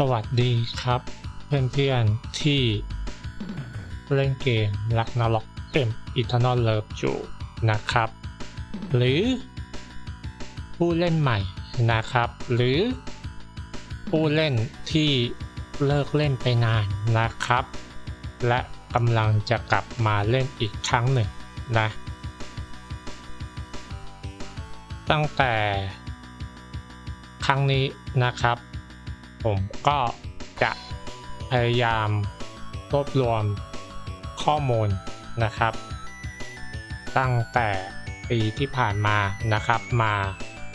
สวัสดีครับ เพื่อนๆที่เล่นเกมรักนาล็อกเกมอิทานอลเลิฟอยู่นะครับ หรือผู้เล่นใหม่นะครับ หรือผู้เล่นที่เลิกเล่นไปนานนะครับ และกำลังจะกลับมาเล่นอีกครั้งหนึ่งนะ ตั้งแต่ครั้งนี้นะครับ ผมก็จะพยายามรวบรวมข้อมูลนะครับ ตั้งแต่ปีที่ผ่านมานะครับ มา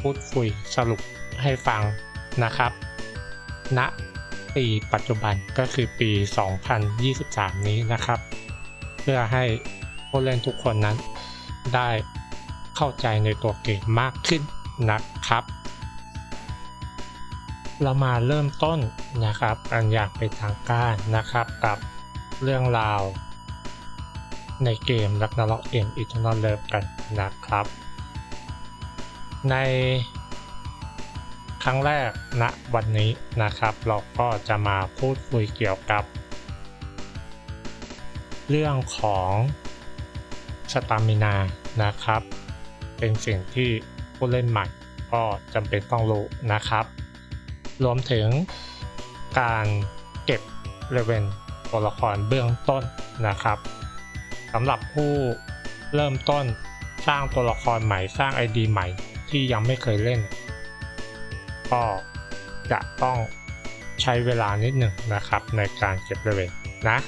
พูดคุยสรุปให้ฟังนะครับณปีปัจจุบันก็คือปี 2023 นี้นะครับ เพื่อให้ผู้เล่นทุกคนนั้นได้เข้าใจในตัวเกมมากขึ้นนะครับ เรามาเริ่มต้นนะครับอันอยากเป็นทางการนะครับกับเรื่องราว ในเกมรักนาล็อกเอ็นอิทนอลเลิฟกันนะครับ ในครั้งแรกณวันนี้นะครับ เราก็จะมาพูดคุยเกี่ยวกับ เรื่องของสตามินานะครับ เป็นสิ่งที่ผู้เล่นใหม่ก็จำเป็นต้องรู้นะครับ รวมถึงการเก็บเลเวนตัวละครเบื้องต้นนะครับสำหรับผู้เริ่มต้นสร้างตัวละครใหม่สร้าง ID ใหม่ที่ยังไม่เคยเล่น ก็จะต้องใช้เวลานิดหนึ่งนะครับในการเก็บเลเวนนะ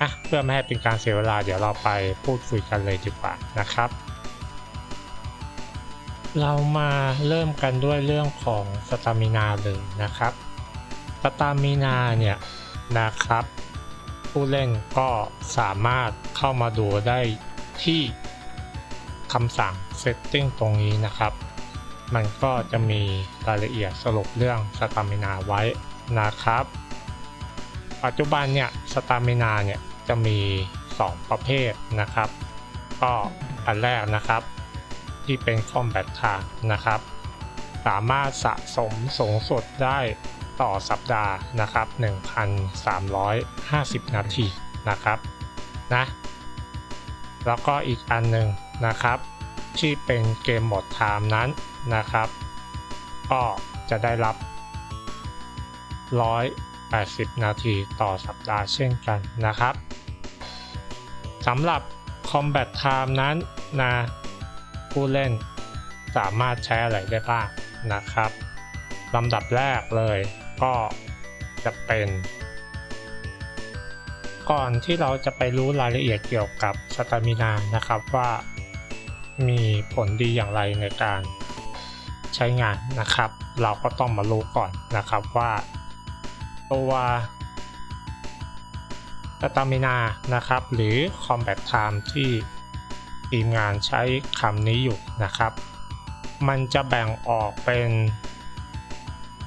อะเพื่อไม่ให้เป็นการเสียเวลาเดี๋ยวเราไปพูดคุยกันเลยดีกว่านะครับ เรามาเริ่มกันด้วยเรื่องของสตามินาเลยนะครับ สตามินาเนี่ยนะครับ ผู้เล่นก็สามารถเข้ามาดูได้ที่คำสั่ง Setting ตรงนี้นะครับ มันก็จะมีรายละเอียดสรุปเรื่องสตามินาไว้นะครับ ปัจจุบันเนี่ยสตามินาเนี่ยจะมี 2 ประเภทนะครับ ก็อันแรกนะครับ ที่เป็น Combat Time นะครับ สามารถสะสมสูงสุดได้ต่อสัปดาห์นะครับ 1,350 นาทีนะครับนะแล้วก็อีกอันหนึ่งนะครับ ที่เป็นเกมหมดไทม์นั้นนะครับ ก็จะได้รับ 180 นาทีต่อสัปดาห์เช่นกันนะครับสำหรับ Combat Time นั้นนะ ผู้เล่น สามารถใช้อะไรได้บ้างนะครับลำดับแรกเลยก็จะเป็น ก่อนที่เราจะไปรู้รายละเอียดเกี่ยวกับสตามินานะครับว่ามีผลดีอย่างไรในการใช้งานนะครับ เราก็ต้องมารู้ก่อนนะครับว่า ตัวสตามินานะครับ หรือ Combat Time ที่ ทีมงานใช้คำนี้อยู่นะครับ มันจะแบ่งออกเป็น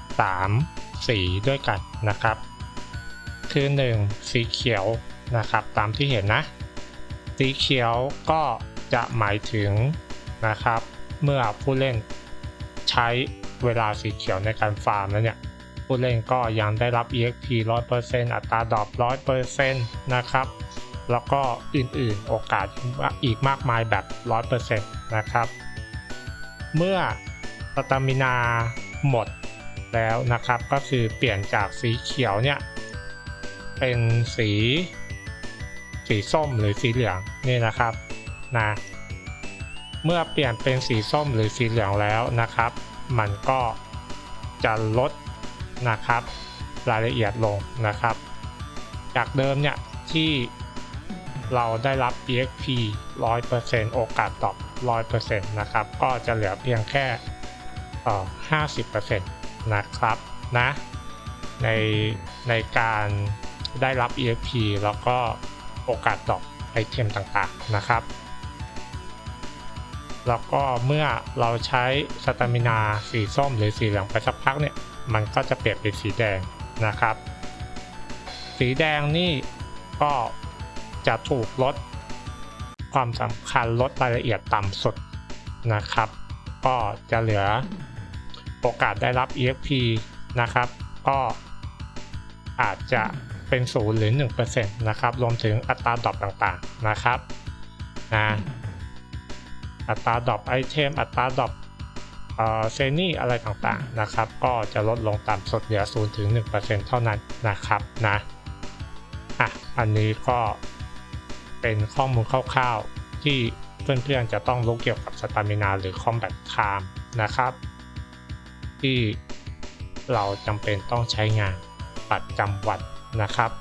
3 สีด้วยกันนะครับ คือ 1 สีเขียวนะครับ ตามที่เห็นนะ สีเขียวก็จะหมายถึงนะครับ เมื่อผู้เล่นใช้เวลาสีเขียวในการฟาร์มแล้วเนี่ยผู้เล่นก็ยังได้รับ EXP 100%อัตราดรอป100%นะครับ แล้วก็อื่นๆ โอกาสอีกมากมายแบบ 100%นะครับ เมื่อสตามินาหมดแล้วนะครับก็คือเปลี่ยนจากสีเขียวเนี่ยเป็นสี สีส้มหรือสีเหลืองนี่นะครับนะเมื่อเปลี่ยนเป็นสีส้มหรือสีเหลืองแล้วนะครับ มันก็จะลดนะครับ รายละเอียดลงนะครับ จากเดิมเนี่ยที่ เราได้รับ EXP 100%โอกาสตอบ 100%นะครับ ก็จะเหลือเพียงแค่เอ่อ50%นะครับนะในในการได้รับ EXP แล้วก็โอกาสดรอปไอเทมต่างๆนะครับ แล้วก็เมื่อเราใช้สตามินาสีส้มหรือสีเหลืองไปสักพักเนี่ย มันก็จะเปลี่ยนเป็นสีแดงนะครับ สีแดงนี่ก็ จะถูกลดความสำคัญลดรายละเอียดต่ำสุดนะครับ ก็จะเหลือโอกาสได้รับ EXP นะครับ ก็อาจจะเป็นศูนย์หรือ1%นะครับ รวมถึงอัตราดรอปต่างๆนะครับนะอัตราดรอปไอเทมอัตราดรอปเออเซนี่อะไรต่างๆนะครับ ก็จะลดลงต่ำสุดเหลือ0ถึง1%เท่านั้นนะครับนะอะอันนี้ก็ เป็นข้อมูลคร่าวๆ ที่เพื่อนๆจะต้องรู้เกี่ยวกับสตามินาหรือ Combat Time นะครับ ที่เราจำเป็นต้องใช้งานประจำวันนะครับ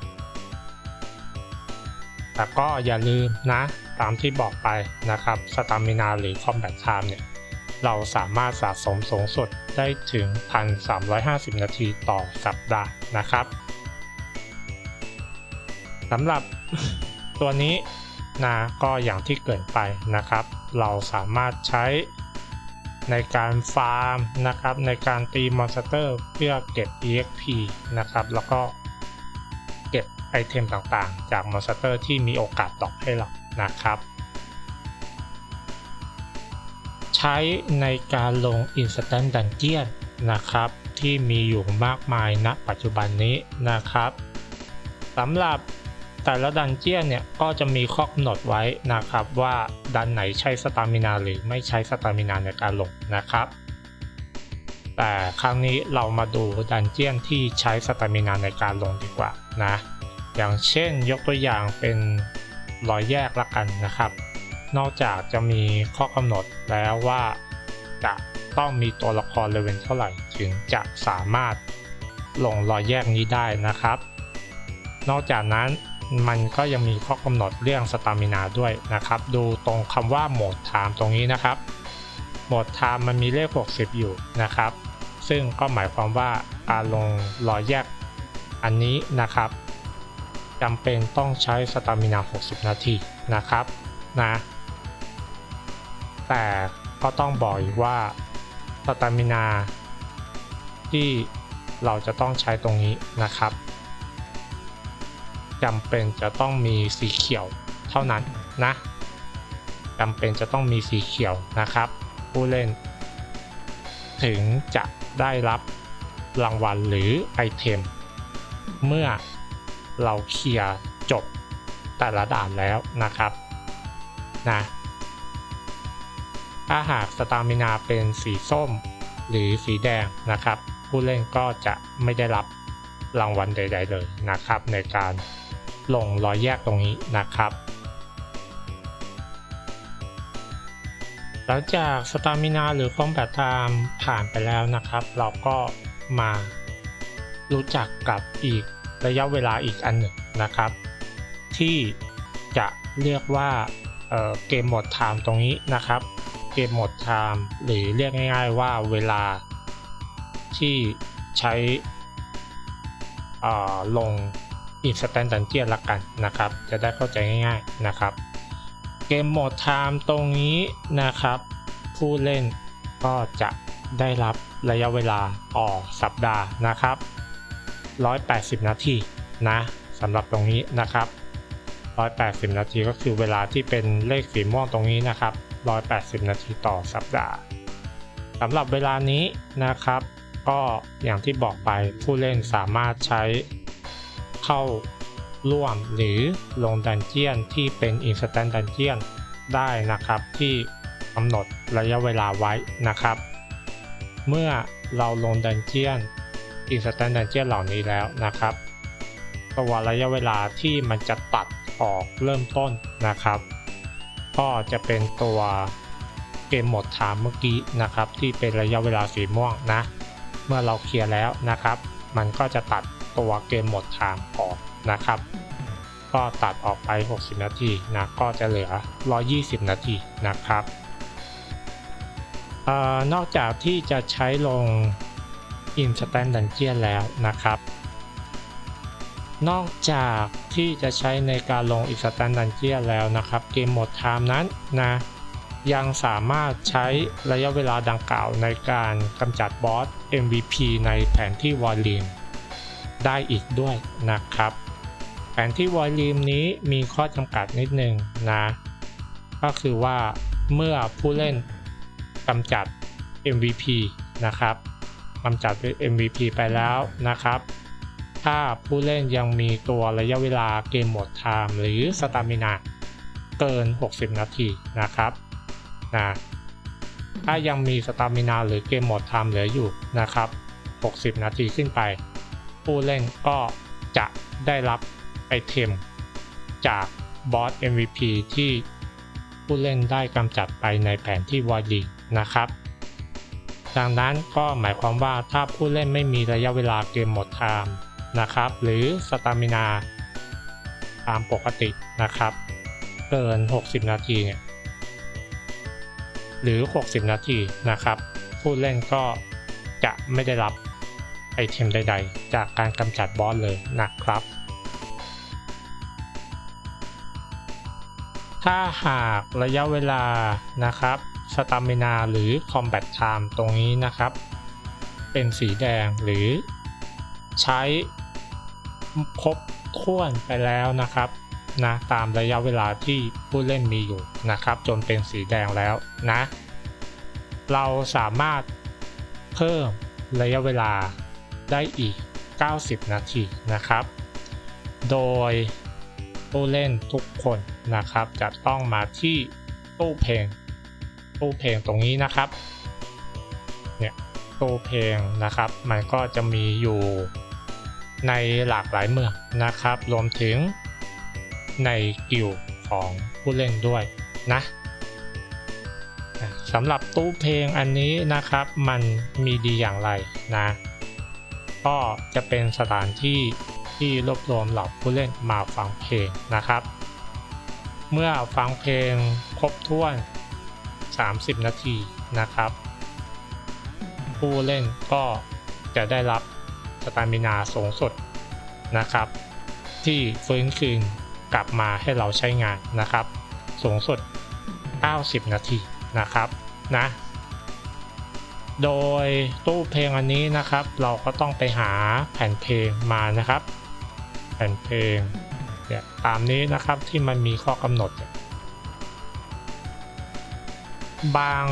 แต่ก็อย่าลืมนะตามที่บอกไปนะครับสตามินาหรือ Combat Time เนี่ยเราสามารถสะสมสูงสุดได้ถึง 1,350 นาทีต่อสัปดาห์นะครับสำหรับ ตัวนี้นะก็อย่างที่เกินไปนะครับ เราสามารถใช้ในการฟาร์มนะครับ ในการตีมอนสเตอร์เพื่อเก็บ EXP นะครับ แล้วก็เก็บไอเทมต่างๆ จากมอนสเตอร์ที่มีโอกาสตอกให้เรานะครับ ใช้ในการลง Instant Dungeon นะครับที่มีอยู่มากมายณปัจจุบันนี้นะครับสำหรับ แต่ละดันเจียนเนี่ยก็จะมีข้อกำหนดไว้นะครับว่าดันไหนใช้สตามินาหรือไม่ใช้สตามินาในการลงนะครับ แต่ครั้งนี้เรามาดูดันเจียนที่ใช้สตามินาในการลงดีกว่านะ อย่างเช่นยกตัวอย่างเป็นรอยแยกละกันนะครับ นอกจากจะมีข้อกำหนดแล้วว่าจะต้องมีตัวละครเลเวลเท่าไหร่ถึงจะสามารถลงรอยแยกนี้ได้นะครับ นอกจากนั้น มันก็ยังมีข้อกำหนดเรื่องสตามินาด้วยนะครับ ดูตรงคำว่าโหมดไทม์ตรงนี้นะครับ โหมดไทม์มันมีเลข 60 อยู่นะครับ ซึ่งก็หมายความว่าการลงรอยแยกอันนี้นะครับจำเป็นต้องใช้สตามินา 60 นาทีนะครับนะแต่ก็ต้องบอกอีกว่าสตามินาที่เราจะต้องใช้ตรงนี้นะครับ จำเป็นจะต้องมีสีเขียวเท่านั้นนะจำเป็นจะต้องมีสีเขียวนะครับ ผู้เล่น ถึงจะได้รับรางวัลหรือไอเทม เมื่อเราเคลียร์จบแต่ละด่านแล้วนะครับนะถ้าหากสตามินาเป็นสีส้มหรือสีแดงนะครับ ผู้เล่นก็จะไม่ได้รับรางวัลใด ๆ เลยนะครับในการ ลงรอยแยกตรงนี้นะครับ หลังจากสตามินาหรือคอมแบทไทม์ผ่านไปแล้วนะครับ เราก็มารู้จักกับอีกระยะเวลาอีกอันหนึ่งนะครับ ที่จะเรียกว่าเเกมหมดไทม์ตรงนี้นะครับ เกมหมดไทม์หรือเรียกง่ายๆว่าเวลาที่ใช้ลง Instant Dungeon ละกันนะครับ จะได้เข้าใจง่ายๆนะครับ เกมโหมดไทม์ตรงนี้นะครับ ผู้เล่นก็จะได้รับระยะเวลาต่อสัปดาห์นะครับ 180 นาทีนะสำหรับตรงนี้นะครับ 180 นาทีก็คือเวลาที่เป็นเลขสีม่วงตรงนี้นะครับ 180 นาทีต่อสัปดาห์สำหรับเวลานี้นะครับ ก็อย่างที่บอกไปผู้เล่นสามารถใช้ เข้าร่วมหรือลงดันเจียนที่เป็น Instant Dungeon ได้นะครับที่กำหนดระยะเวลาไว้นะครับ เมื่อเราลงดันเจียน Instant Dungeon เหล่านี้แล้วนะครับตัวระยะเวลาที่มันจะตัดออกเริ่มต้นนะครับ ก็จะเป็นตัวเกมหมดไทม์เมื่อกี้นะครับ ที่เป็นระยะเวลาสีม่วงนะ เมื่อเราเคลียร์แล้วนะครับ มันก็จะตัด ตัวเกมหมดไทม์ออกนะครับ ก็ตัดออกไป 60 นาทีนะ ก็จะเหลือ 120 นาทีนะครับออนอกจากที่จะใช้ลง Instant Dungeon แล้วนะครับ นอกจากที่จะใช้ในการลง Instant Dungeon แล้วนะครับ เกมหมดไทม์นั้นนะยังสามารถใช้ระยะเวลาดังกล่าวในการกำจัดบอส MVP ในแผนที่วอลลีน ได้อีกด้วยนะครับ แผนที่วอลลุ่มนี้มีข้อจำกัดนิดนึงนะ ก็คือว่าเมื่อผู้เล่นกำจัด MVP นะครับกำจัด MVP ไปแล้วนะครับ ถ้าผู้เล่นยังมีตัวระยะเวลาเกมหมดไทม์หรือสตามินาเกิน 60 นาทีนะครับนะถ้ายังมีสตามินาหรือเกมหมดไทม์เหลืออยู่นะครับ 60 นาทีขึ้นไป ผู้เล่นก็จะได้รับไอเทมจากบอส MVP ที่ผู้เล่นได้กำจัดไปในแผนที่วอร์ดีนะครับ ดังนั้นก็หมายความว่าถ้าผู้เล่นไม่มีระยะเวลาเกมหมดไทม์นะครับ หรือสตามินาตามปกตินะครับ เกิน 60 นาทีเนี่ยหรือ 60 นาทีนะครับ ผู้เล่นก็จะไม่ได้รับ ไอเทมใดๆ จากการกำจัดบอสเลยนะครับ ถ้าหากระยะเวลานะครับสตามินาหรือ Combat Time ตรงนี้นะครับ เป็นสีแดงหรือใช้ครบถ้วนไปแล้วนะครับนะตามระยะเวลาที่ผู้เล่นมีอยู่นะครับ จนเป็นสีแดงแล้วนะ เราสามารถเพิ่มระยะเวลา ได้อีก 90 นาทีนะครับ โดยผู้เล่นทุกคนนะครับจะต้องมาที่ตู้เพลง ตู้เพลงตรงนี้นะครับ เนี่ยตู้เพลงนะครับ มันก็จะมีอยู่ในหลากหลายเมืองนะครับ รวมถึงในกิลด์ของผู้เล่นด้วยนะสำหรับตู้เพลงอันนี้นะครับ มันมีดีอย่างไรนะ ก็จะเป็นสถานที่ที่รวบรวมเหล่าผู้เล่นมาฟังเพลงนะครับ เมื่อฟังเพลงครบถ้วน 30 นาทีนะครับ ผู้เล่นก็จะได้รับสตามินาสูงสุดนะครับ ที่ฟื้นคืนกลับมาให้เราใช้งานนะครับ สูงสุด 90 นาทีนะครับนะ โดยตู้เพลงอันนี้นะครับ เราก็ต้องไปหาแผ่นเพลงมานะครับ แผ่นเพลงเนี่ยตามนี้นะครับที่มันมีข้อกำหนด บาง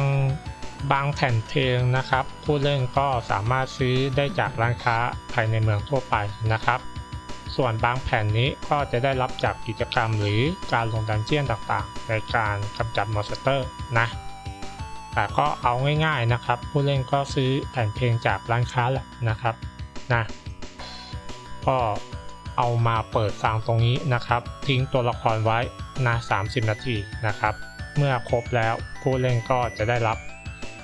บางแผ่นเพลงนะครับ ผู้เล่นก็สามารถซื้อได้จากร้านค้าภายในเมืองทั่วไปนะครับ ส่วนบางแผ่นนี้ก็จะได้รับจากกิจกรรมหรือการลงดันเจียนต่างๆ ในการกำจัดมอนสเตอร์นะ ก็เอาง่ายๆนะครับ ผู้เล่นก็ซื้อแผ่นเพลงจากร้านค้าแหละนะครับนะก็เอามาเปิดฟังตรงนี้นะครับ ทิ้งตัวละครไว้นะ30 นาทีนะครับ เมื่อครบแล้วผู้เล่นก็จะได้รับ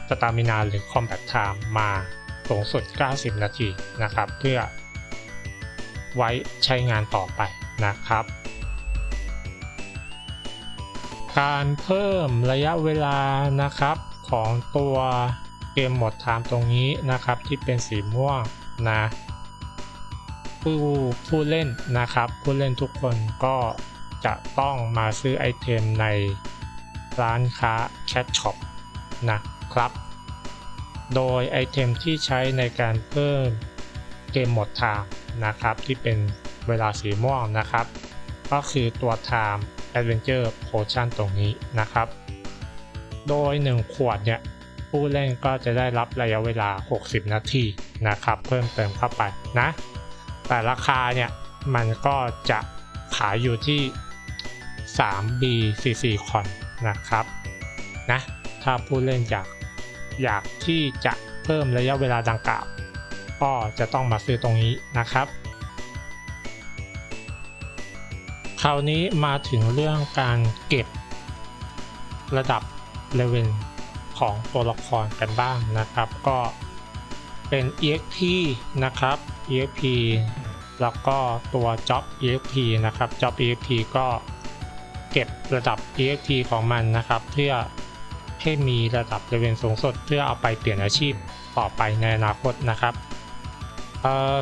สตามินาหรือ Combat Time มาสูงสุด 90 นาทีนะครับ เพื่อไว้ใช้งานต่อไปนะครับ การเพิ่มระยะเวลานะครับ ของตัวเกมหมดไทม์ตรงนี้นะครับที่เป็นสีม่วงนะผู้ผู้เล่นนะครับ ผู้เล่นทุกคนก็จะต้องมาซื้อไอเทมในร้านค้าแคชช็อปนะครับ โดยไอเทมที่ใช้ในการเพิ่มเกมหมดไทม์นะครับ ที่เป็นเวลาสีม่วงนะครับ ก็คือตัว Time Adventure Potion ตรงนี้นะครับ โดย 1 ขวดเนี่ยผู้เล่นก็จะได้รับระยะเวลา 60 นาทีนะครับ เพิ่มเติมเข้าไปนะ แต่ราคาเนี่ยมันก็จะขายอยู่ที่ 3B44 คอนนะครับนะถ้าผู้เล่นอยากอยากที่จะเพิ่มระยะเวลาดังกล่าว ก็จะต้องมาซื้อตรงนี้นะครับ คราวนี้มาถึงเรื่องการเก็บระดับ เลเวลของตัวละครกันบ้างนะครับ ก็เป็น EXP นะครับ EXP แล้วก็ตัว Job EXP นะครับ Job EXP ก็เก็บระดับ EXP ของมันนะครับ เพื่อให้มีระดับเลเวลสูงสุดเพื่อเอาไปเปลี่ยนอาชีพต่อไปในอนาคตนะครับ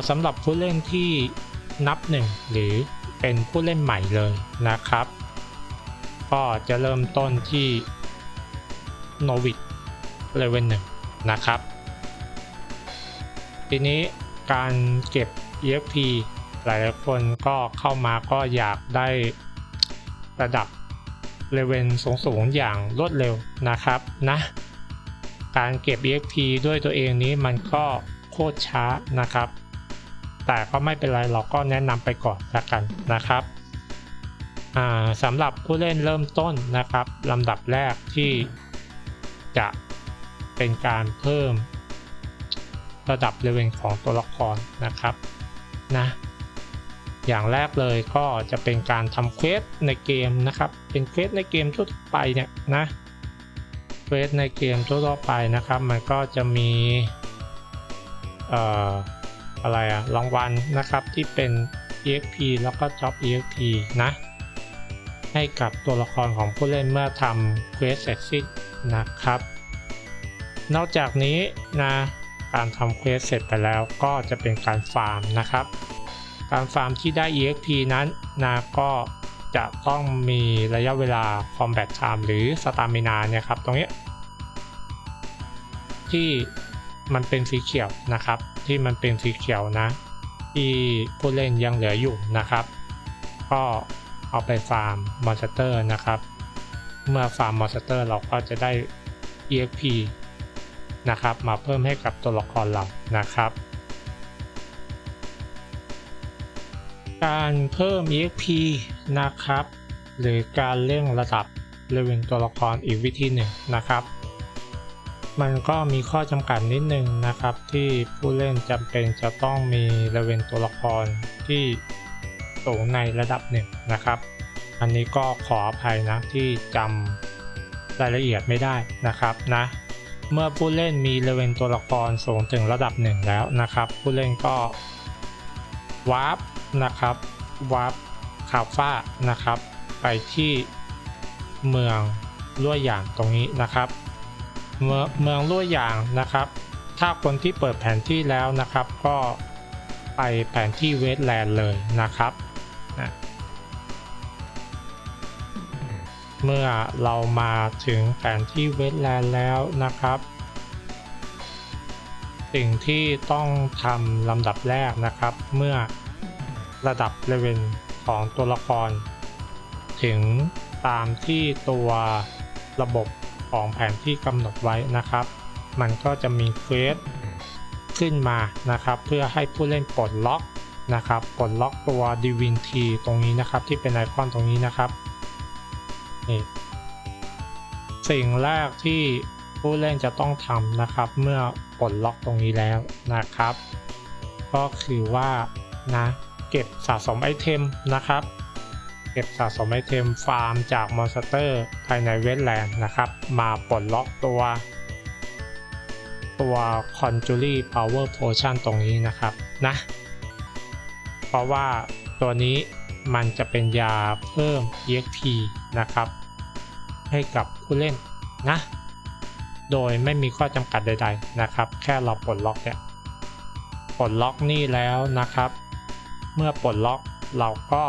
สำหรับผู้เล่นที่นับหนึ่งหรือเป็นผู้เล่นใหม่เลยนะครับ ก็จะเริ่มต้นที่ โนวิ c เลเวลหนึ่งนะครับ ทีนี้การเก็บ EXP หลายคนก็เข้ามาก็อยากได้ระดับเลเวลสูงๆอย่างรวดเร็วนะครับนะการเก็บ EXP ด้วยตัวเองนี้มันก็โคตรช้านะครับ แต่ก็ไม่เป็นไรเราก็แนะนำไปก่อนละกันนะครับอ่าสำหรับผู้เล่นเริ่มต้นนะครับลำดับแรกที่ จะเป็นการเพิ่มระดับเลเวลของตัวละครนะครับนะอย่างแรกเลยก็จะเป็นการทำเควสในเกมนะครับ เป็นเควสในเกมทั่วไปเนี่ยนะเควสในเกมทั่วไปนะครับ มันก็จะมีเอ่ออะไรอะรางวัลนะครับที่เป็น EXP แล้วก็ Job EXP นะ ให้กับตัวละครของผู้เล่นเมื่อทำเควสเสร็จสิ้น นะครับ นอกจากนี้นะการทำเควสเสร็จไปแล้วก็จะเป็นการฟาร์มนะครับ การฟาร์มที่ได้ EXP นั้นนะก็จะต้องมีระยะเวลา Combat Time หรือ Stamina เนี่ยครับตรงนี้ ที่มันเป็นสีเขียวนะครับ ที่มันเป็นสีเขียวนะ ที่ผู้เล่นยังเหลืออยู่นะครับ ก็เอาไปฟาร์มมอนสเตอร์นะครับ เมื่อฟาร์มมอนสเตอร์เราก็จะได้ EXP นะครับ มาเพิ่มให้กับตัวละครเรานะครับ การเพิ่ม EXP นะครับ หรือการเร่งระดับเลเวลตัวละครอีกวิธีหนึ่งนะครับ มันก็มีข้อจำกัดนิดนึงนะครับ ที่ผู้เล่นจำเป็นจะต้องมีเลเวลตัวละครที่สูงในระดับหนึ่งนะครับ อันนี้ก็ขออภัยนะที่จำรายละเอียดไม่ได้นะครับนะเมื่อผู้เล่นมีเลเวลตัวละครสูงถึงระดับหนึ่งแล้วนะครับ ผู้เล่นก็วาร์ปนะครับวาร์ปคาฟ้านะครับ ไปที่เมืองลั่วหยางตรงนี้นะครับ เมืองเมืองลั่วหยางนะครับ ถ้าคนที่เปิดแผนที่แล้วนะครับ ก็ไปแผนที่เวสแลนด์เลยนะครับนะ เมื่อเรามาถึงแผนที่เวสแลนด์แล้วนะครับ สิ่งที่ต้องทำลำดับแรกนะครับ เมื่อระดับเลเวลของตัวละคร ถึงตามที่ตัวระบบของแผนที่กำหนดไว้นะครับ มันก็จะมีเควสขึ้นมานะครับ เพื่อให้ผู้เล่นปลดล็อกนะครับปลดล็อกตัว Divinity ตรงนี้นะครับ ที่เป็นไอคอนตรงนี้นะครับ นี่สิ่งแรกที่ผู้เล่นจะต้องทำนะครับ เมื่อปลดล็อกตรงนี้แล้วนะครับ ก็คือว่านะเก็บสะสมไอเทมนะครับ เก็บสะสมไอเทมฟาร์มจากมอนสเตอร์ภายในเวทแลนด์นะครับ มาปลดล็อกตัวตัว Conjury Power Potion ตรงนี้นะครับนะ เพราะว่าตัวนี้มันจะเป็นยาเพิ่ม EXP นะครับ ให้กับผู้เล่นนะ โดยไม่มีข้อจำกัดใด ๆนะครับ แค่เราปลดล็อกเนี่ยปลดล็อกนี่แล้วนะครับ เมื่อปลดล็อกเราก็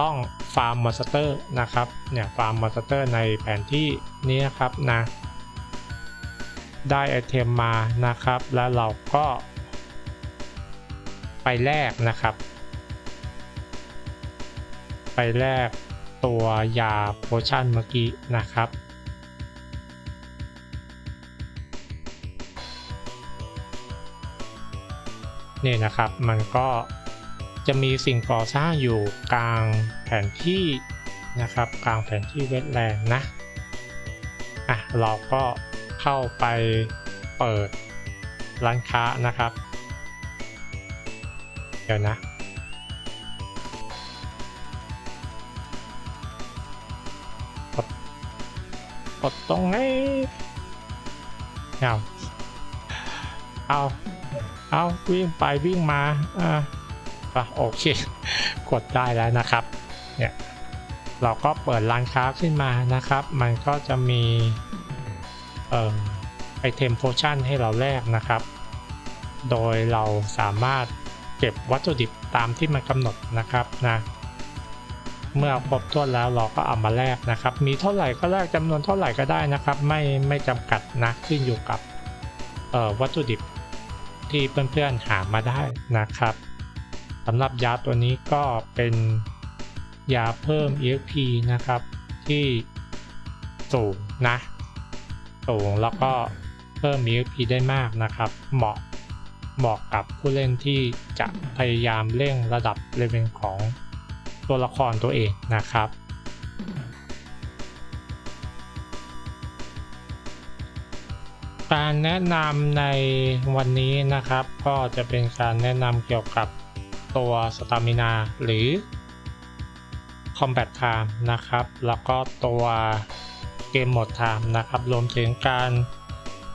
ต้องฟาร์มมอนสเตอร์นะครับเนี่ยฟาร์มมอนสเตอร์ในแผนที่นี้นะครับนะได้ไอเทมมานะครับ แล้วเราก็ไปแลกนะครับ ไปแลก ตัวยาโพชั่นเมื่อกี้นะครับ นี่นะครับมันก็จะมีสิ่งก่อสร้างอยู่กลางแผนที่นะครับ กลางแผนที่เวทแลนด์นะอะเราก็เข้าไปเปิดร้านค้านะครับ เดี๋ยวนะ กดตรงไหนเอาเอาเอาวิ่งไปวิ่งมาอ่าอะโอเค กดได้แล้วนะครับ เนี่ยเราก็เปิดร้านค้าขึ้นมานะครับ มันก็จะมีเอ่อไอเทมโพชั่นให้เราแลกนะครับ โดยเราสามารถเก็บวัตถุดิบตามที่มันกำหนดนะครับนะ เมื่อครบถ้วนแล้วเราก็เอามาแลกนะครับ มีเท่าไหร่ก็แลกจำนวนเท่าไหร่ก็ได้นะครับ ไม่ไม่จำกัดนะขึ้นอยู่กับวัตถุดิบที่เพื่อนๆหามาได้นะครับสำหรับยาตัวนี้ก็เป็นยาเพิ่ม EXP นะครับ ที่สูงนะ สูงแล้วก็เพิ่ม EXP ได้มากนะครับ เหมาะเหมาะกับผู้เล่นที่จะพยายามเร่งระดับเลเวลของ ตัวละครตัวเองนะครับ การแนะนำในวันนี้นะครับ ก็จะเป็นการแนะนำเกี่ยวกับตัวสตามินาหรือ Combat Time นะครับ แล้วก็ตัวเกมหมด Time นะครับ รวมถึงการ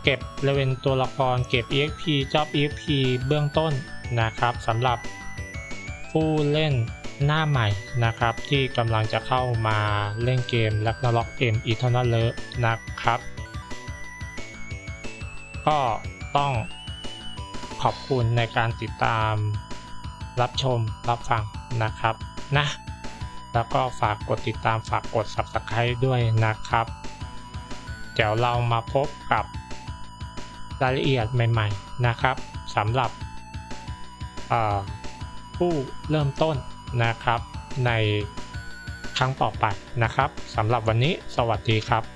เก็บเลเวนตัวละครเก็บ EXP Job EXP เบื้องต้นนะครับสำหรับผู้เล่น หน้าใหม่นะครับ ที่กำลังจะเข้ามาเล่นเกม Ragnarok M Eternal l e นะครับ ก็ต้องขอบคุณในการติดตามรับชมรับฟังนะครับนะแล้วก็ฝากกดติดตามฝากกด Subscribe ด้วยนะครับ เดี๋ยวเรามาพบกับรายละเอียดใหม่ๆนะครับสำหรับผู้เริ่มต้น นะครับ ในครั้งต่อไปนะครับสำหรับวันนี้สวัสดีครับ